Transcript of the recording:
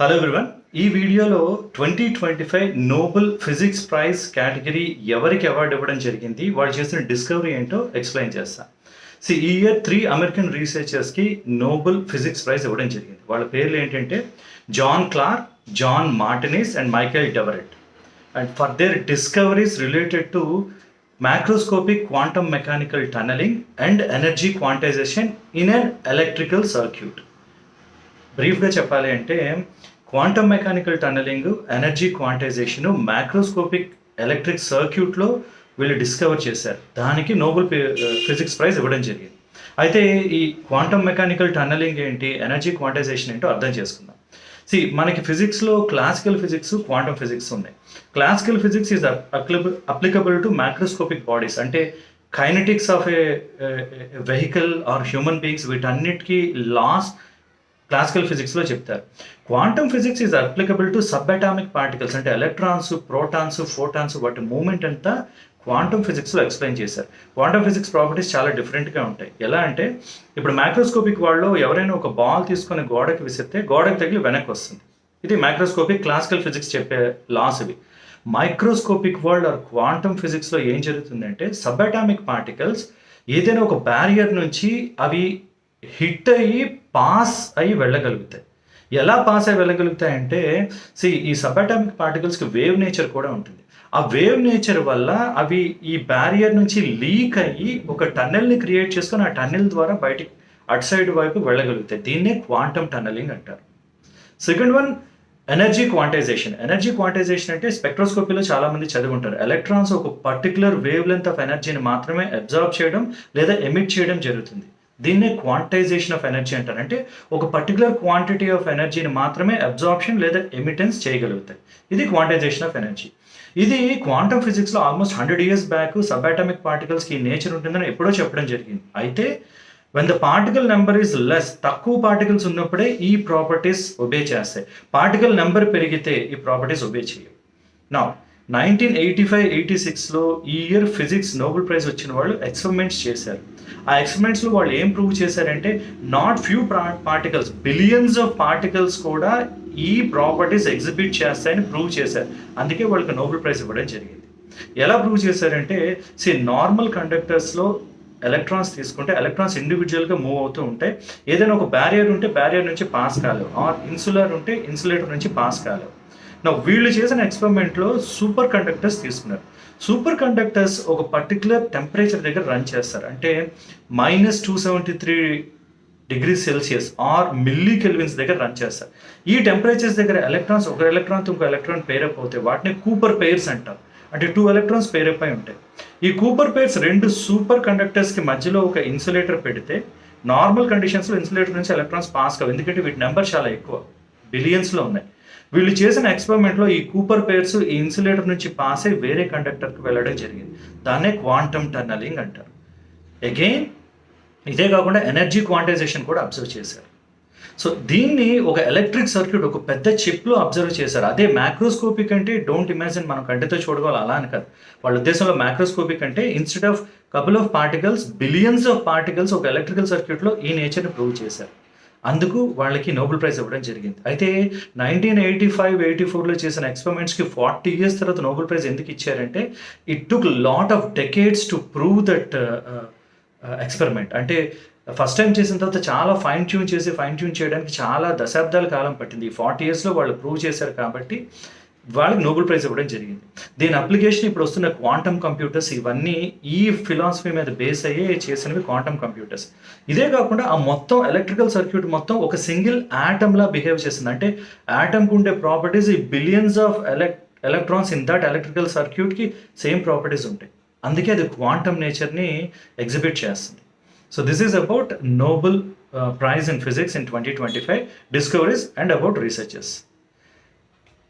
Hello everyone ఈ వీడియోలో twenty twenty five Nobel physics prize category ఎవరికి అవార్డు ఇవ్వడం జరిగింది వాళ్ళు చేసిన డిస్కవరీ ఏంటో ఎక్స్ప్లెయిన్ చేస్తా. సి ఈ ఇయర్ త్రీ అమెరికన్ రీసెర్చర్స్కి నోబెల్ ఫిజిక్స్ ప్రైజ్ ఇవ్వడం జరిగింది. వాళ్ళ పేర్లు ఏంటంటే John Clarke John Martinis and Michael Devoret and for their discoveries related to macroscopic quantum mechanical tunneling and energy quantization in an electrical circuit బ్రీఫ్గా చెప్పాలి అంటే quantum mechanical tunneling energy quantization macroscopic electric సర్క్యూట్లో వీళ్ళు discover చేశారు. దానికి Nobel physics prize ఇవ్వడం జరిగింది. అయితే ఈ క్వాంటమ్ మెకానికల్ టన్నలింగ్ ఏంటి ఎనర్జీ క్వాంటైజేషన్ ఏంటో అర్థం చేసుకుందాం. సి మనకి ఫిజిక్స్లో క్లాసికల్ ఫిజిక్స్ క్వాంటమ్ ఫిజిక్స్ ఉన్నాయి. Classical physics is applicable to macroscopic bodies. అంటే kinetics of a vehicle or human beings వీటన్నిటికీ లాస్ క్లాసికల్ ఫిజిక్స్లో చెప్తారు. Quantum physics is applicable to sub atomic particles అంటే ఎలక్ట్రాన్స్ ప్రోటాన్స్ ఫోటాన్స్ వాటి moment అంతా quantum ఫిజిక్స్లో explain చేశారు. క్వాంటమ్ ఫిజిక్స్ ప్రాపర్టీస్ చాలా డిఫరెంట్గా ఉంటాయి. ఎలా అంటే ఇప్పుడు మైక్రోస్కోపిక్ వాళ్ళు ఎవరైనా ఒక బాల్ తీసుకొని గోడకి విసిరితే గోడకి తగిలి వెనక్కి వస్తుంది. ఇది మైక్రోస్కోపిక్ క్లాసికల్ ఫిజిక్స్ చెప్పే లాస్ ఇవి. మైక్రోస్కోపిక్ వరల్డ్ ఆర్ క్వాంటమ్ ఫిజిక్స్లో ఏం జరుగుతుందంటే సబ్ అటామిక్ పార్టికల్స్ ఏదైనా ఒక బ్యారియర్ నుంచి అవి హిట్ అయ్యి పాస్ అయ్యి వెళ్ళగలుగుతాయి. ఎలా పాస్ అయ్యి వెళ్ళగలుగుతాయంటే సి ఈ సబాటామిక్ పార్టికల్స్కి వేవ్ నేచర్ కూడా ఉంటుంది. ఆ వేవ్ నేచర్ వల్ల అవి ఈ బ్యారియర్ నుంచి లీక్ అయ్యి ఒక టన్నెల్ని క్రియేట్ చేసుకొని ఆ టన్నెల్ ద్వారా బయటికి అటు సైడ్ వైపు వెళ్ళగలుగుతాయి. దీన్నే క్వాంటమ్ టన్నెలింగ్ అంటారు. Second one energy quantization energy quantization అంటే స్పెక్ట్రోస్కోపీలో చాలా మంది చదివి ఎలక్ట్రాన్స్ ఒక పర్టికులర్ వేవ్ లెంత్ ఆఫ్ ఎనర్జీని మాత్రమే అబ్జర్వ్ చేయడం లేదా ఎమిట్ చేయడం జరుగుతుంది. దీన్నే క్వాంటైజేషన్ ఆఫ్ ఎనర్జీ అంటారు. అంటే ఒక పర్టికులర్ క్వాంటిటీ ఆఫ్ ఎనర్జీని మాత్రమే అబ్జార్ప్షన్ లేదా ఎమిటెన్స్ చేయగలుగుతాయి. ఇది క్వాంటైజేషన్ ఆఫ్ ఎనర్జీ ఇది క్వాంటమ్ ఫిజిక్స్లో almost hundred years back sub atomic పార్టికల్స్కి nature ఉంటుందని ఎప్పుడో చెప్పడం జరిగింది. అయితే when the particle number is less తక్కువ పార్టికల్స్ ఉన్నప్పుడే ఈ ప్రాపర్టీస్ ఒబే చేస్తాయి. పార్టికల్ నెంబర్ పెరిగితే ఈ ప్రాపర్టీస్ ఒబే చేయవు. నా నైన్టీన్ ఎయిటీ ఫైవ్ ఎయిటీ సిక్స్లో ఈ ఇయర్ ఫిజిక్స్ నోబెల్ ప్రైజ్ వచ్చిన వాళ్ళు ఎక్స్పెరిమెంట్స్ చేశారు. ఆ ఎక్స్పెరిమెంట్స్లో వాళ్ళు ఏం ప్రూవ్ చేశారంటే not few particles billions of particles కూడా ఈ ప్రాపర్టీస్ ఎగ్జిబిట్ చేస్తాయని ప్రూవ్ చేశారు. అందుకే వాళ్ళకి నోబెల్ ప్రైజ్ ఇవ్వడం జరిగింది. ఎలా ప్రూవ్ చేశారంటే సి నార్మల్ కండక్టర్స్లో ఎలక్ట్రాన్స్ తీసుకుంటే ఎలక్ట్రాన్స్ ఇండివిజువల్గా మూవ్ అవుతూ ఉంటాయి ఏదైనా ఒక బ్యారియర్ ఉంటే బ్యారియర్ నుంచి పాస్ కాలేవు. ఆర్ ఇన్సులర్ ఉంటే ఇన్సులేటర్ నుంచి పాస్ కాలేవు. నా వీళ్ళు చేసిన ఎక్స్పెరిమెంట్లో సూపర్ కండక్టర్స్ తీసుకున్నారు. సూపర్ కండక్టర్స్ ఒక పర్టికులర్ టెంపరేచర్ దగ్గర రన్ చేస్తారు. అంటే minus two seventy three degree Celsius or milli kelvins దగ్గర రన్ చేస్తారు. ఈ టెంపరేచర్స్ దగ్గర ఎలక్ట్రాన్స్ ఒక ఎలక్ట్రాన్ ఇంకో ఎలక్ట్రాన్ పేరప్ అవుతాయి. వాటిని కూపర్ పెయిర్స్ అంటారు అంటే టూ ఎలక్ట్రాన్స్ పేరప్ అయి ఉంటాయి. ఈ కూపర్ పేర్స్ రెండు సూపర్ కండక్టర్స్కి మధ్యలో ఒక ఇన్సులేటర్ పెడితే నార్మల్ కండిషన్స్లో ఇన్సులేటర్ నుంచి ఎలక్ట్రాన్స్ పాస్ కావు. ఎందుకంటే వీటి నెంబర్ చాలా ఎక్కువ. బిలియన్స్లో ఉన్నాయి. వీళ్ళు చేసిన ఎక్స్పెరిమెంట్లో ఈ కూపర్ పేర్స్ ఈ ఇన్సులేటర్ నుంచి పాస్ అయి వేరే కండక్టర్కి వెళ్ళడం జరిగింది. దాన్నే క్వాంటమ్ టన్నలింగ్ అంటారు. అగైన్ ఇదే కాకుండా ఎనర్జీ క్వాంటైజేషన్ కూడా అబ్జర్వ్ చేశారు. సో దీన్ని ఒక ఎలక్ట్రిక్ సర్క్యూట్ ఒక పెద్ద చిప్లో అబ్జర్వ్ చేశారు. అదే మ్యాక్రోస్కోపిక్ అంటే డోంట్ ఇమాజిన్ మనం కంటితో చూడగలం అలా అని కాదు. వాళ్ళ ఉద్దేశంలో మ్యాక్రోస్కోపిక్ అంటే instead of couple of particles billions of particles ఒక ఎలక్ట్రికల్ సర్క్యూట్లో ఈ నేచర్ని ప్రూవ్ చేశారు. అందుకు వాళ్ళకి నోబెల్ ప్రైజ్ ఇవ్వడం జరిగింది. అయితే నైన్టీన్ ఎయిటీ ఫైవ్ ఎయిటీ ఫోర్లో చేసిన ఎక్స్పెరిమెంట్స్కి ఫార్టీ ఇయర్స్ తర్వాత నోబెల్ ప్రైజ్ ఎందుకు ఇచ్చారంటే it took lot of decades to prove that experiment అంటే ఫస్ట్ టైం చేసిన తర్వాత చాలా ఫైన్ ట్యూన్ చేసి ఫైన్ ట్యూన్ చేయడానికి చాలా దశాబ్దాల కాలం పట్టింది. ఈ ఫార్టీ ఇయర్స్లో వాళ్ళు ప్రూవ్ చేశారు కాబట్టి వాళ్ళకి నోబెల్ ప్రైజ్ ఇవ్వడం జరిగింది. దీని అప్లికేషన్ ఇప్పుడు వస్తున్న క్వాంటమ్ కంప్యూటర్స్ ఇవన్నీ ఈ ఫిలాసఫీ మీద బేస్ అయ్యే చేసినవి క్వాంటమ్ కంప్యూటర్స్ ఇదే కాకుండా ఆ మొత్తం ఎలక్ట్రికల్ సర్క్యూట్ మొత్తం ఒక సింగిల్ లా బిహేవ్ చేసింది అంటే యాటమ్కి ఉండే ప్రాపర్టీస్ ఈ బిలియన్స్ ఆఫ్ ఎలక్ ఎలక్ట్రాన్స్ ఇన్ దట్ ఎలక్ట్రికల్ సర్క్యూట్కి సేమ్ ప్రాపర్టీస్ ఉంటాయి. అందుకే అది క్వాంటమ్ నేచర్ని ఎగ్జిబిట్ చేస్తుంది. So this is about Nobel prize in physics in twenty twenty five discoveries and about researches